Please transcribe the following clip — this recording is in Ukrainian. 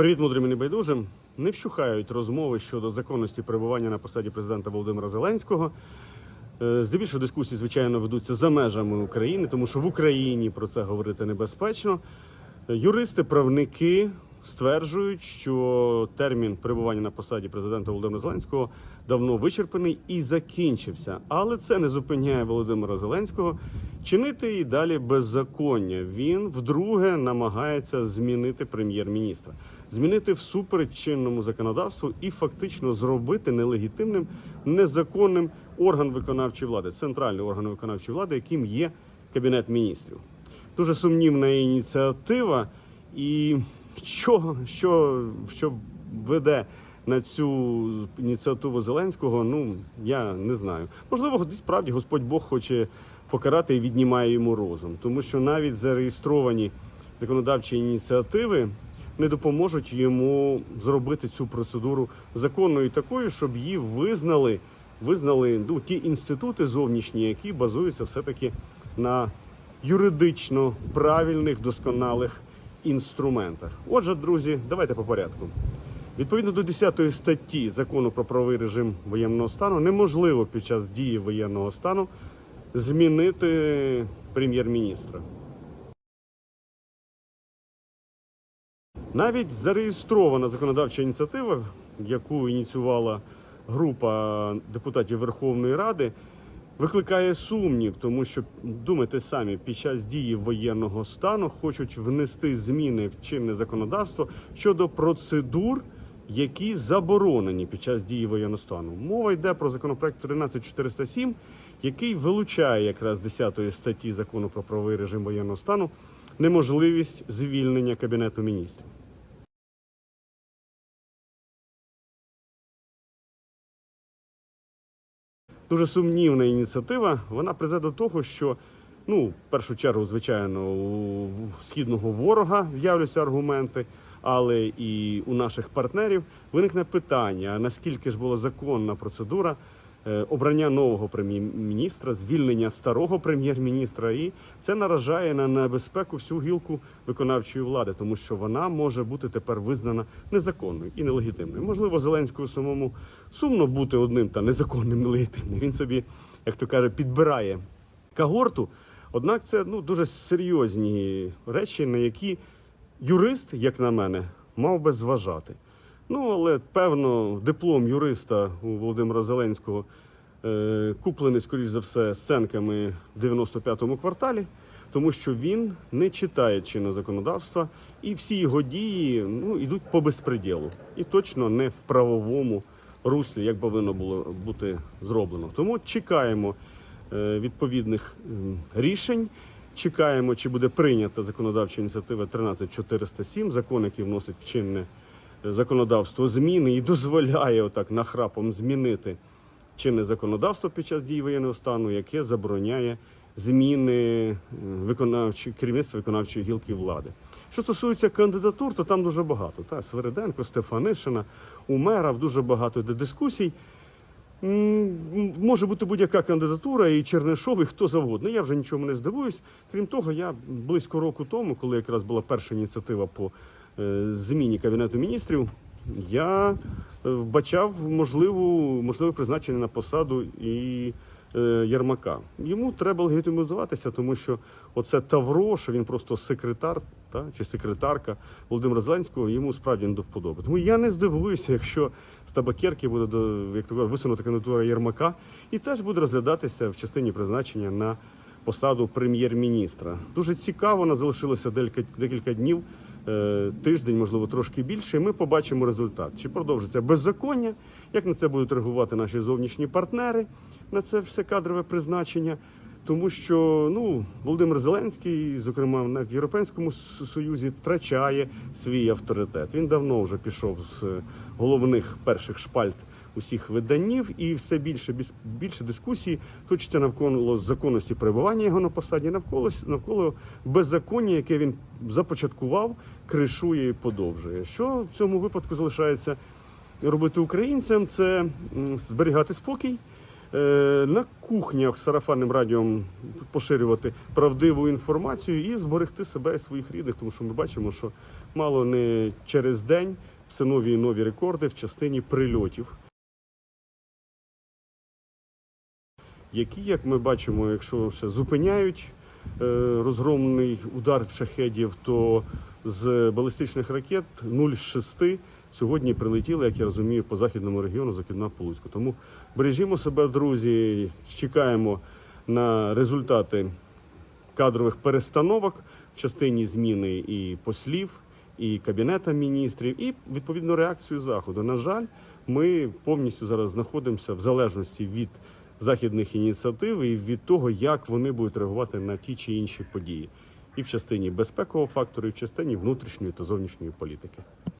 Привіт, мудрим і небайдужим. Не вщухають розмови щодо законності перебування на посаді президента Володимира Зеленського. Е, Здебільшого дискусії, звичайно, ведуться за межами України, тому що в Україні про це говорити небезпечно. Е, Юристи, правники стверджують, що термін перебування на посаді президента Володимира Зеленського давно вичерпаний і закінчився. Але це не зупиняє Володимира Зеленського чинити і далі беззаконня. Він вдруге намагається змінити прем'єр-міністра, змінити всупереч чинному законодавству і фактично зробити нелегітимним, незаконним орган виконавчої влади, центральний орган виконавчої влади, яким є кабінет міністрів. Дуже сумнівна ініціатива, і що, що, що веде на цю ініціативу Зеленського, ну я не знаю. Можливо, справді Господь Бог хоче покарати і віднімає йому розум, тому що навіть зареєстровані законодавчі ініціативи не допоможуть йому зробити цю процедуру законною такою, щоб її визнали, визнали ну, ті інститути зовнішні, які базуються все-таки на юридично правильних досконалих інструментах. Отже, друзі, давайте по порядку. Відповідно до 10 статті закону про правовий режим воєнного стану неможливо під час дії воєнного стану змінити прем'єр-міністра. Навіть зареєстрована законодавча ініціатива, яку ініціювала група депутатів Верховної Ради, викликає сумнів, тому що думайте самі, під час дії воєнного стану хочуть внести зміни в чинне законодавство щодо процедур, які заборонені під час дії воєнного стану. Мова йде про законопроект 13407, який вилучає якраз 10 статті закону про правовий режим воєнного стану неможливість звільнення кабінету міністрів. дуже сумнівна ініціатива. Вона призведе до того, що ну, в першу чергу, звичайно, у східного ворога з'являться аргументи, але і у наших партнерів виникне питання: наскільки ж була законна процедура. е, Обрання нового прем'єр-міністра, звільнення старого прем'єр-міністра, і це наражає на небезпеку всю гілку виконавчої влади, тому що вона може бути тепер визнана незаконною і нелегітимною. Можливо, Зеленському самому сумно бути одним та незаконним, нелегітимним. Він собі, як то каже, підбирає когорту. Однак це ну дуже серйозні речі, на які юрист, як на мене, мав би зважати. Ну, але певно, диплом юриста у Володимира Зеленського е, куплений, скоріш за все, сценками в 95-му кварталі, тому що він не читає чинного законодавства, і всі його дії ну, йдуть по безпреділу. І точно не в правовому руслі, як повинно було бути зроблено. Тому чекаємо е, відповідних м, рішень. Чекаємо, чи буде прийнята законодавча ініціатива 13407, закон, який вносить в чинне е, законодавство зміни і дозволяє отак нахрапом змінити чинне законодавство під час дії воєнного стану, яке забороняє зміни е, виконавчої керівництва виконавчої гілки влади. Що стосується кандидатур, то там дуже багато. Та Свериденко, Стефанишина, Умерав, дуже багато йде дискусій. Може бути будь-яка кандидатура, і Чернишов, і хто завгодно. Я вже нічому не здивуюсь. Крім того, я близько року тому, коли якраз була перша ініціатива по е, зміні кабінету міністрів, я е, вбачав можливу, можливе призначення на посаду і Єрмака. Йому треба легітимізуватися, тому що оце Тавро, що він просто секретар та, чи секретарка Володимира Зеленського, йому справді не до вподоби. Тому я не здивуюся, якщо з табакерки буде до як то кажуть, висунута кандидатура Єрмака, і теж буде розглядатися в частині призначення на посаду прем'єр-міністра. Дуже цікаво, вона залишилося декілька, днів, е, тиждень, можливо, трошки більше. І ми побачимо результат. Чи продовжиться беззаконня, як на це будуть реагувати наші зовнішні партнери на це все кадрове призначення. Тому що ну Володимир Зеленський, зокрема в Європейському Союзі, втрачає свій авторитет. Він давно вже пішов з головних перших шпальт усіх виданнів, і все більше більше дискусій точиться навколо законності перебування його на посаді, навколо навколо беззаконня, яке він започаткував, кришує і подовжує. Що в цьому випадку залишається робити українцям? Це зберігати спокій. Е, на кухнях сарафанним радіом поширювати правдиву інформацію і зберегти себе і своїх рідних, тому що ми бачимо, що мало не через день все нові і нові рекорди в частині прильотів. Які, як ми бачимо, якщо ще зупиняють е, розгромний удар в шахедів, то з балістичних ракет 0,6 сьогодні прилетіли, як я розумію, по західному регіону закидна по Луцьку. Тому бережімо себе, друзі, чекаємо на результати кадрових перестановок в частині зміни і послів, і кабінета міністрів, і відповідно реакцію заходу. На жаль, ми повністю зараз знаходимося в залежності від західних ініціатив і від того, як вони будуть реагувати на ті чи інші події, і в частині безпекового фактору, і в частині внутрішньої та зовнішньої політики.